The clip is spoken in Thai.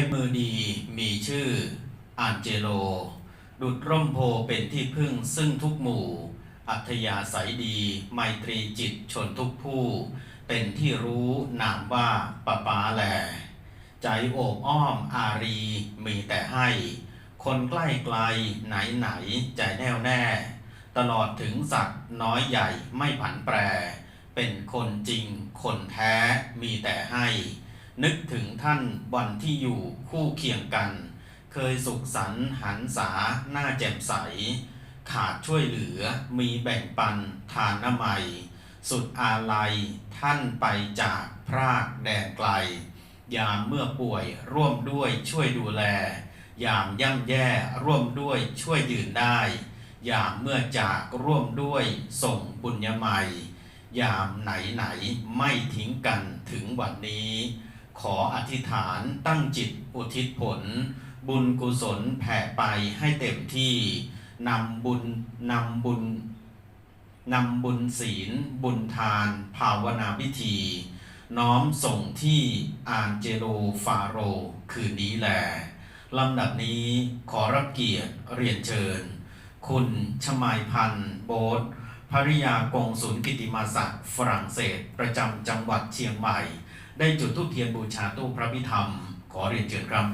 ฟมือดีมีชื่ออันเจโล ดุดร่มโพเป็นที่พึ่งซึ่งทุกหมู่ อัธยาศัยดี ไมตรีจิตชนทุกผู้ เป็นที่รู้นามว่าปะปาแหลใจโอบอ้อมอารีมีแต่ให้ คนใกล้ไกลไหนไหนใจแน่วแน่ ตลอดถึงสัตว์น้อยใหญ่ไม่ผันแปร เป็นคนจริงคนแท้มีแต่ให้ นึกถึงท่านวันที่อยู่คู่เคียงกัน เคยสุขสันต์หันษาหน้าแจ่มใส ขาดช่วยเหลือมีแบ่งปันทานน้ำไมยสุดอาลัยท่านไปจากพรากแดนไกล ยามเมื่อป่วยร่วมด้วยช่วยดูแล ยามย่ำแย่ร่วมด้วยช่วยยืนได้ ยามเมื่อจากร่วมด้วยส่งบุญยมัย ยามไหนไหนไม่ทิ้งกันถึงวันนี้ ขออธิษฐานตั้งจิตอุทิศผล บุญกุศลแผ่ไปให้เต็มที่นำบุญนำบุญนำบุญศีล บุญทาน ภาวนาพิธี น้อมส่งที่อานเจโรฟาโร คืนนี้แหลลำดับนี้ขอรับเกียรติเรียนเชิญ คุณชมายพันธ์โบสภริยากงศูนย์กิติมาศักดิ์ฝรั่งเศส ประจำจังหวัดเชียงใหม่ ได้จุดธูปเทียนบูชาตู้พระพิธรรม ขอเรียนเชิญครับ